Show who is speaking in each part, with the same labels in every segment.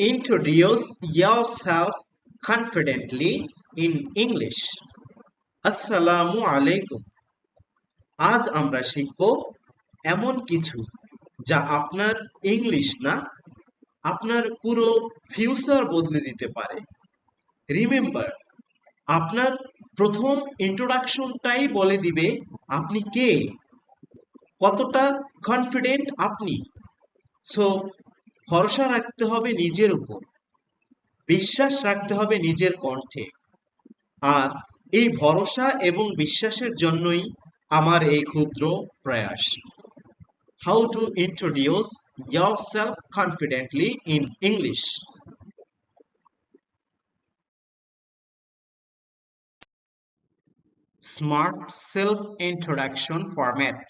Speaker 1: introduce yourself confidently in English. আসসালামু আলাইকুম আজ আমরা শিখব এমন কিছু যা আপনার ইংলিশ না, আপনার পুরো ফিউচার বদলে দিতে পারে। রিমেম্বার আপনার প্রথম ইন্ট্রোডাকশনটাই বলে দিবে আপনি কে, কতটা কনফিডেন্ট আপনি। সো ভরসা রাখতে হবে নিজের উপর। বিশ্বাস রাখতে হবে নিজের কণ্ঠে। আর এই ভরসা এবং বিশ্বাসের জন্যই আমার এই ক্ষুদ্র প্রয়াস। How to introduce yourself confidently in English Smart Self-Introduction Format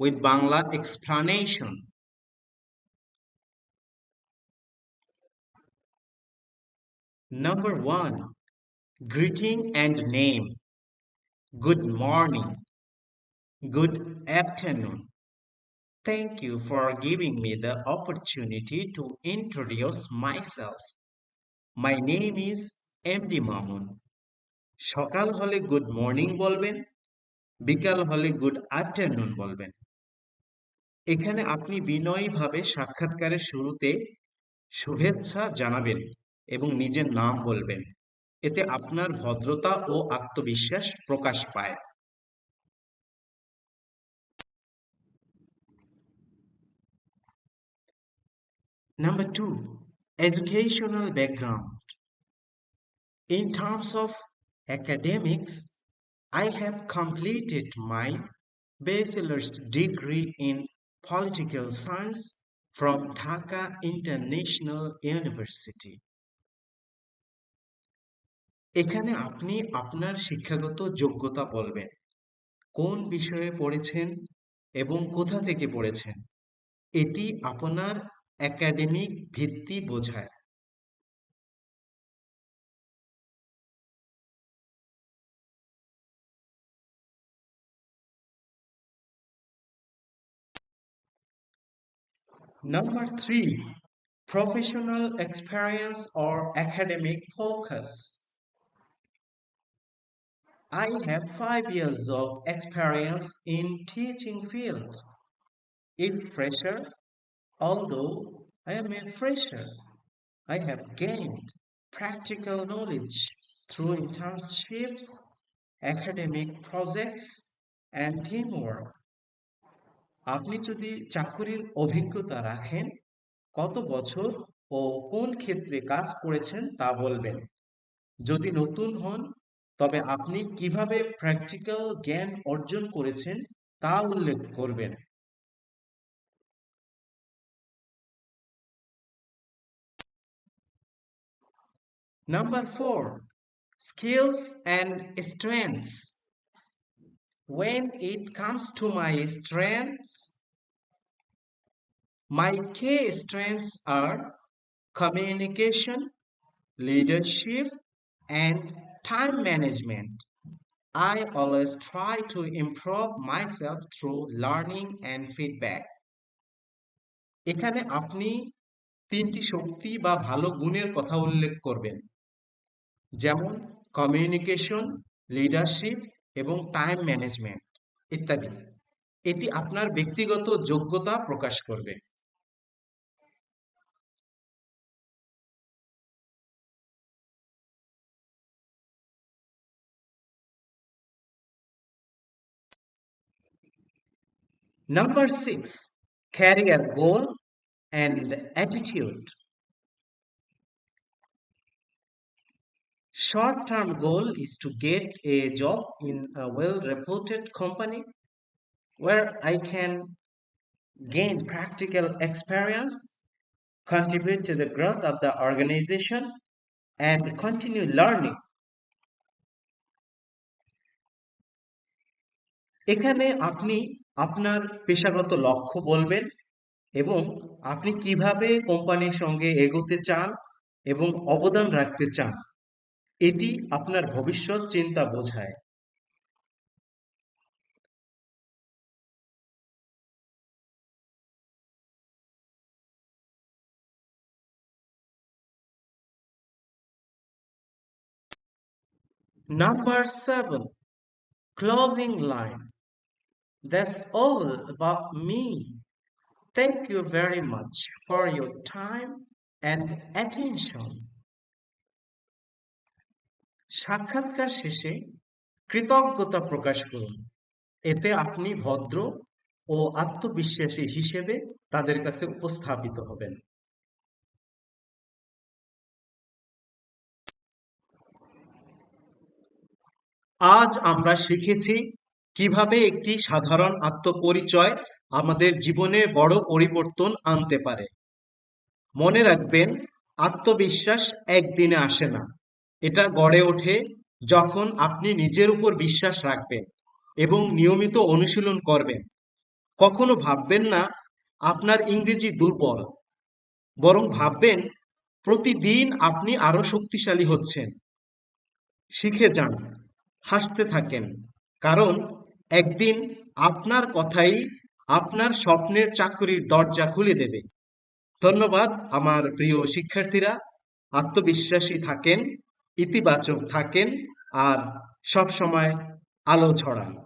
Speaker 1: with Bangla Explanation. Number 1. Greeting and name. Good morning. Good afternoon. Thank you for giving me the opportunity to introduce myself. My name is MD Mamun. সকাল হলে good morning বলবেন বিকাল হলে good afternoon বলবেন এখানে আপনি বিনয়ীভাবে সাক্ষাৎকারের শুরুতে শুভেচ্ছা জানাবেন এবং নিজের নাম বলবেন এতে আপনার ভদ্রতা ও আত্মবিশ্বাস প্রকাশ পায় Number two, educational background. In terms of academics, I have completed my bachelor's degree in political science from Dhaka International University. এখানে আপনি আপনার শিক্ষাগত যোগ্যতা বলবেন। কোন বিষয়ে পড়েছেন এবং কোথা থেকে পড়েছেন? এটি আপনার একাডেমিক ভিত্তি বোঝায়। Number three, professional experience or academic focus. I have five years of experience in teaching field. If fresher, although I am a fresher, I have gained practical knowledge through internships, academic projects, and teamwork. আপনি যদি চাকুরির অভিজ্ঞতা রাখেন কত বছর ও কোন ক্ষেত্রে কাজ করেছেন তা বলবেন যদি নতুন হন তবে আপনি কীভাবে প্র্যাকটিক্যাল জ্ঞান অর্জন করেছেন তা উল্লেখ করবেন Number four, skills and strengths. When it comes to my strengths, my key strengths are communication, leadership, and time management. I always try to improve myself through learning and feedback. এখানে আপনি তিনটি শক্তি বা ভালো গুণের কথা উল্লেখ করবেন যেমন কমিউনিকেশন লিডারশিপ এবং টাইম ম্যানেজমেন্ট ইত্যাদি এটি আপনার ব্যক্তিগত যোগ্যতা প্রকাশ করবে Number six, career goal and attitude. Short-term goal is to get a job in a well-reputed company where I can gain practical experience, contribute to the growth of the organization, and continue learning. এখানে আপনি আপনার পেশাগত লক্ষ্য বলবেন এবং আপনি কীভাবে কোম্পানির সঙ্গে এগোতে চান এবং অবদান রাখতে চান। এটি আপনার ভবিষ্যৎ চিন্তা বোঝায়। Number seven, closing line. That's all about me. Thank you very much for your time and attention. সাক্ষাৎকার শেষে কৃতজ্ঞতা প্রকাশ করুন এতে আপনি ভদ্র ও আত্মবিশ্বাসী হিসেবে তাদের কাছে উপস্থাপিত হবেন আজ আমরা শিখেছি কীভাবে একটি সাধারণ আত্মপরিচয় আমাদের জীবনে বড় পরিবর্তন আনতে পারে? মনে রাখবেন, আত্মবিশ্বাস একদিনে আসে না। এটা গড়ে ওঠে যখন আপনি নিজের উপর বিশ্বাস রাখবেন এবং নিয়মিত অনুশীলন করবেন। কখনো ভাববেন না, আপনার ইংরেজি দুর্বল। বরং ভাববেন, প্রতিদিন আপনি আরও শক্তিশালী হচ্ছেন। শিখে যান, হাসতে থাকেন। কারণ একদিন আপনার কথাই আপনার স্বপ্নের চাকরির দরজা খুলে দেবে। ধন্যবাদ আমার প্রিয় শিক্ষার্থীরা। আত্মবিশ্বাসী থাকেন, ইতিবাচক থাকেন আর সবসময় আলো ছড়ান।